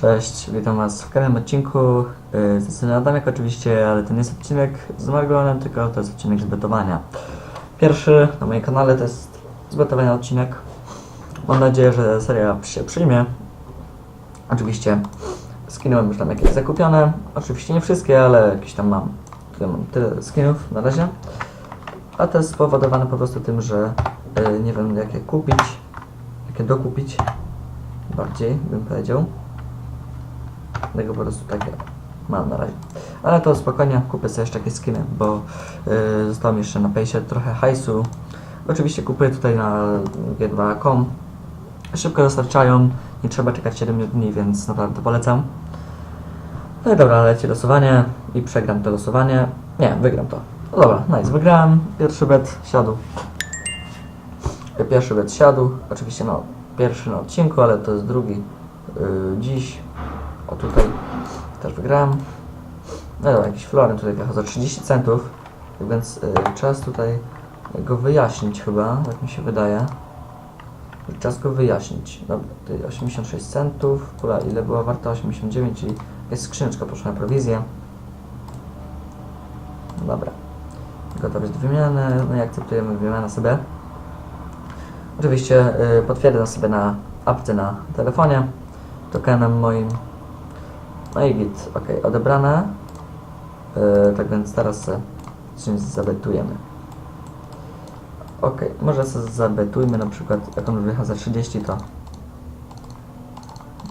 Cześć, witam Was w kolejnym odcinku yy, z Adamek oczywiście, ale to nie jest odcinek z Margonem, tylko to jest odcinek z. Pierwszy na moim kanale to jest z odcinek. Mam nadzieję, że seria się przyjmie. Oczywiście skiny mam już tam jakieś zakupione. Oczywiście nie wszystkie, ale jakieś tam mam. Tutaj mam tyle skinów na razie. A to jest spowodowane po prostu tym, że yy, nie wiem jakie kupić, jakie dokupić. Bardziej bym powiedział. Tego po prostu takie mam na razie. Ale to spokojnie, kupię sobie jeszcze jakieś skiny, bo yy, zostało mi jeszcze na pejsie trochę hajsu. Oczywiście kupuję tutaj na g2.com. Szybko dostarczają, nie trzeba czekać 7 dni, więc naprawdę polecam. No i dobra, leci losowanie i przegram to losowanie. Nie, wygram to. No dobra, nice, wygrałem. Pierwszy bet siadł. Pierwszy bet siadł. Oczywiście no, pierwszy na odcinku, ale to jest drugi yy, dziś. O tutaj też wygrałem. No dobra, jakiś florin tutaj wjechał za 30 centów, więc y, czas tutaj go wyjaśnić chyba, jak mi się wydaje. Czas go wyjaśnić. Dobra, tutaj 86 centów, pula ile była warta? 89, czyli jest skrzyneczka poszła na prowizję. Dobra. Gotowość do wymiany, no i akceptujemy wymianę sobie. Oczywiście y, potwierdzam sobie na apce na telefonie, tokenem moim. No i git, ok, odebrane. Yy, tak więc teraz se czymś zabetujemy. Ok, może sobie zabetujmy na przykład, jak on wyjechał za 30 to...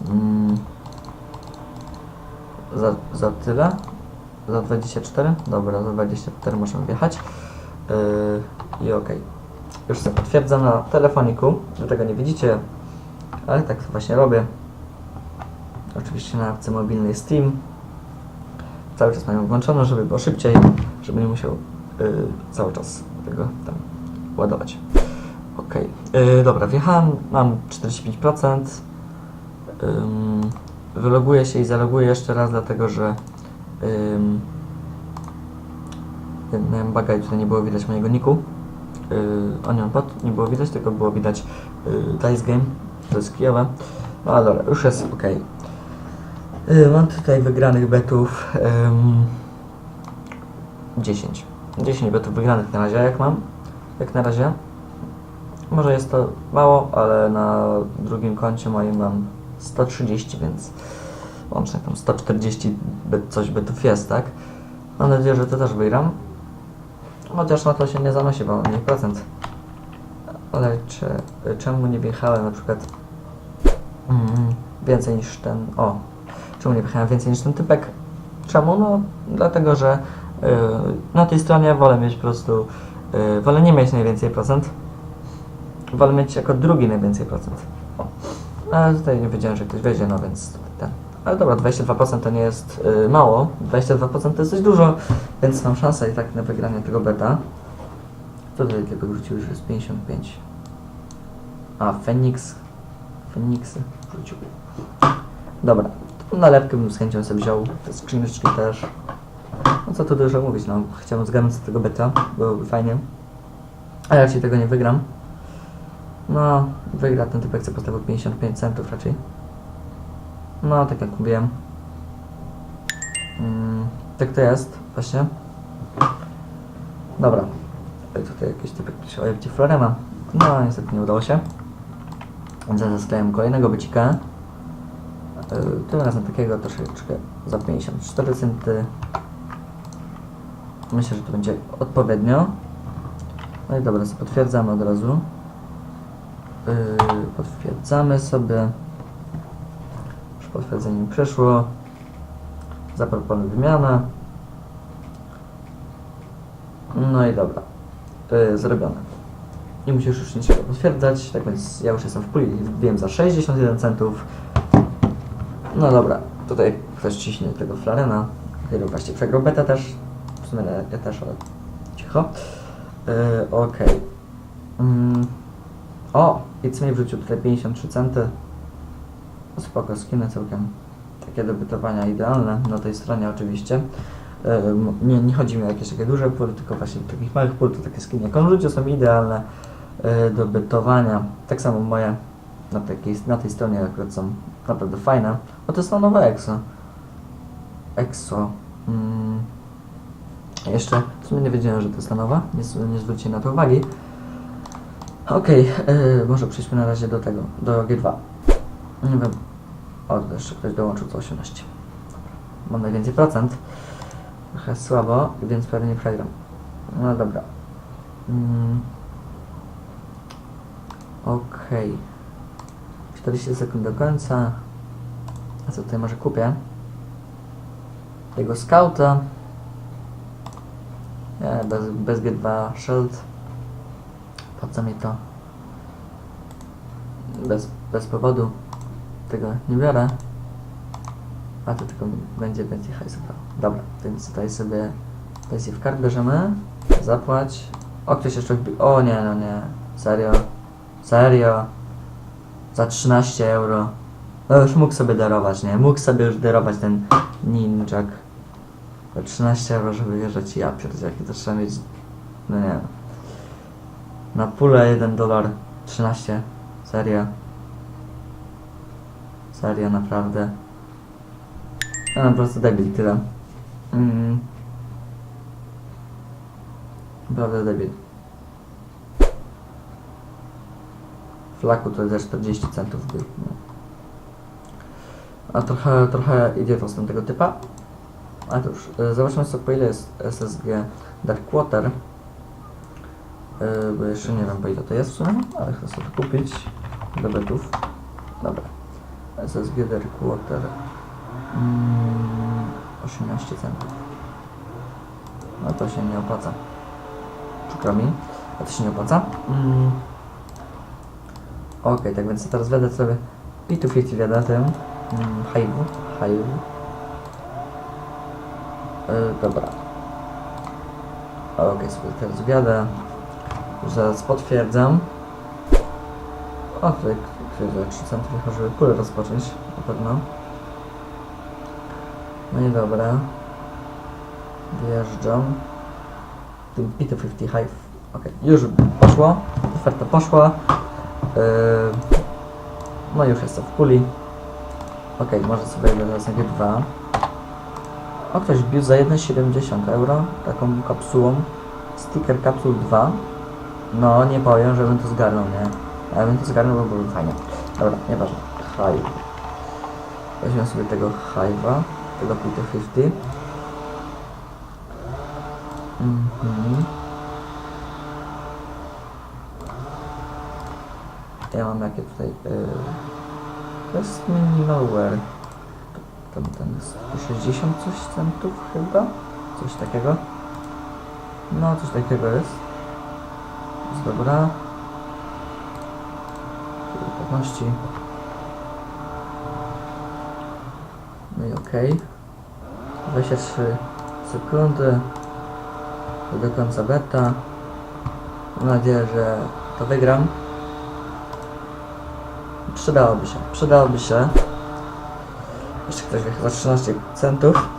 Mm, za, za tyle? Za 24? Dobra, za 24 możemy wjechać. Yy, I ok. Już sobie potwierdzam na telefoniku, że tego nie widzicie, ale tak właśnie robię. Oczywiście na apce mobilnej Steam. Cały czas mają włączoną, żeby było szybciej, żeby nie musiał y, cały czas tego tam ładować. Ok, dobra, wjechałem, mam 45%. Ym, wyloguję się i zaloguję jeszcze raz, dlatego że ym, miałem baga i tutaj nie było widać mojego niku. Yy, Onion Pot nie było widać, tylko było widać yy, Dice Game, to jest Kijowa. No ale dobra, już jest ok. Yy, mam tutaj wygranych betów ym, 10. 10 betów wygranych na razie, jak mam. Jak na razie. Może jest to mało, ale na drugim koncie moim mam 130, więc łącznie tam 140 bet, coś betów jest, tak? Mam nadzieję, że to też wygram. Chociaż na to się nie zanosi, bo mam procent. Ale czy, czemu nie wjechałem na przykład mm, więcej niż ten... O, czemu nie wjechałem więcej niż ten typek? Czemu? No, dlatego, że y, na tej stronie wolę mieć po prostu... Y, wolę nie mieć najwięcej procent. Wolę mieć jako drugi najwięcej procent. O. Ale tutaj nie wiedziałem, że ktoś wejdzie, no więc ten. Ale dobra, 22% to nie jest y, mało. 22% to jest dość dużo, więc mam szansę i tak na wygranie tego beta. Tutaj tylko wrzucił, że jest 55. A, Fenix. Feniksy wrzucił. Dobra, nalepkę bym z chęcią sobie wziął. Te skrzyneczki też. No co tu dużo mówić, no. Chciałem zgarnąć z tego beta, byłoby fajnie. A ja raczej tego nie wygram. No, wygra ten typek, co postawił 55 centów raczej. No, tak jak mówiłem. Mm, tak to jest, właśnie. Dobra. Tutaj jakiś typek pisze o Florema. No, niestety nie udało się. Zostawiam kolejnego bycika. Tym razem takiego troszeczkę za 54 centy. Myślę, że to będzie odpowiednio. No i dobra, potwierdzamy od razu. Yy, potwierdzamy sobie. Już potwierdzenie mi przeszło. Zaproponuj wymianę. No i dobra. Yy, zrobione. Nie musisz już niczego potwierdzać, tak więc ja już jestem w puli, wbiłem za 61 centów. No dobra, tutaj ktoś ciśnie tego flarena, który właśnie przegrał beta też. W sumie ja też, ale cicho. Yy, Okej. Mm. O, i co mi wrzucił tutaj 53 centy. No spoko, skiny całkiem takie do bytowania idealne, na tej stronie oczywiście. Ym, nie, nie chodzi mi o jakieś takie duże pól, tylko właśnie do takich małych pól, to takie skiny jak on są idealne y, do bytowania. Tak samo moje na, takiej, na tej stronie akurat są naprawdę fajne. Bo to jest to nowe EXO. EXO. Mm. Jeszcze, w sumie nie wiedziałem, że to jest ta nowa, nie, nie zwróciłem na to uwagi. Okej, yy, może przejdźmy na razie do tego, do G2. Nie wiem, o, jeszcze ktoś dołączył co 18. Dobra. Mam najwięcej procent. Trochę słabo, więc pewnie nie. No dobra. Mm. Okej. 40 sekund do końca. A co tutaj może kupię? Tego skauta. Nie, bez, bez G2 Shield. Po co mi to? Bez, bez powodu tego nie biorę. A to tylko będzie hajsu. brało. Dobra, więc tutaj sobie pensję w kart bierzemy. Zapłać. O, ktoś jeszcze O nie, no nie. Serio? Serio? Za 13 euro. No już mógł sobie darować, nie? Mógł sobie już darować ten ninjak. Za 13 euro, żeby wjeżdżać. Ja pierdzie, jaki to trzeba mieć... No nie. Na pulę 1 dolar 13. Serio. Serio, naprawdę. Ja no, po prostu debil, tyle. Mm. Naprawdę debil. Flaku to ze 40 centów był. A trochę, trochę idiotą tego typa. A to już, e, zobaczmy sobie po ile jest SSG Darkwater. E, bo jeszcze nie wiem po ile to jest w sumie, ale chcę sobie to kupić do betów. Dobra. SSG Darkwater. Mm, 18 centów. No to się nie opłaca. Przykro mi. A to się nie opłaca. Mm. Okej, tak więc teraz wiadę sobie P250 wiadę tym mm, Hive'u. Hive. Dobra. Okej, sobie teraz wiadę. Zaraz potwierdzam. O, tutaj 3 centy żeby pulę rozpocząć, na pewno. No i dobra. Wjeżdżam. Tym P250 Hive. Okej, już poszło. Oferta poszła. Yy, no już jestem w puli. Okej, może sobie teraz na G2. O, ktoś bił za 1,70 euro taką kapsułą. Sticker Capsule 2. No, nie powiem, żebym to zgarnął, nie? Ja bym to zgarnął, bo byłoby fajnie. Dobra, nieważne. Hive. Weźmy sobie tego Hive'a, tego P250. Mhm. Ja mam jakie tutaj... Yy, to jest Minimalware. To ten jest 60 coś centów chyba? Coś takiego. No, coś takiego jest. Jest dobra. Pewności. No i okej. 23 sekundy. Do końca beta. Mam nadzieję, że to wygram. Przydałoby się, przydałoby się. Jeszcze ktoś wie, za 13 centów.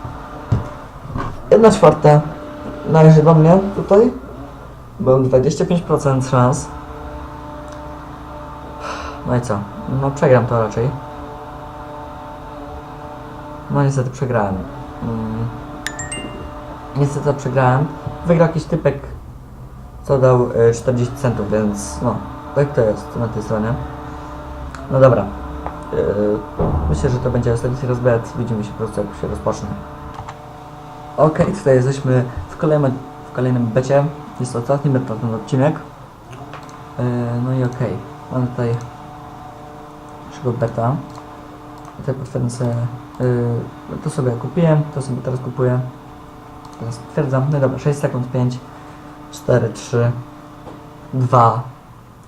1 czwarta należy do mnie tutaj. Mam 25% szans. No i co? No przegram to raczej. No niestety przegrałem. Mm. Niestety przegrałem. Wygrał jakiś typek, co dał y, 40 centów, więc no, tak to jest na tej stronie. No dobra. Yy, myślę, że to będzie ostatni rozbet. Widzimy się po prostu jak się rozpocznie. Okej, tutaj jesteśmy w kolejnym, w kolejnym becie. Jest ostatni bet na ten odcinek. Yy, no i okej. Mamy tutaj naszego beta. Tutaj potwierdzę sobie. Yy, to sobie kupiłem, to sobie teraz kupuję. Teraz potwierdzam. No i dobra, 6 sekund, 5, 4, 3, 2,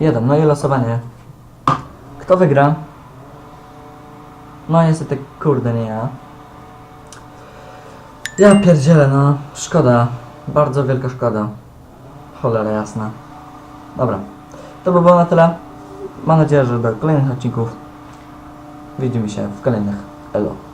1. No i losowanie. Kto wygra? No niestety, kurde, nie ja. Ja pierdzielę, no. Szkoda. Bardzo wielka szkoda. Cholera jasna. Dobra. To by było na tyle. Mam nadzieję, że do kolejnych odcinków widzimy się w kolejnych. Elo.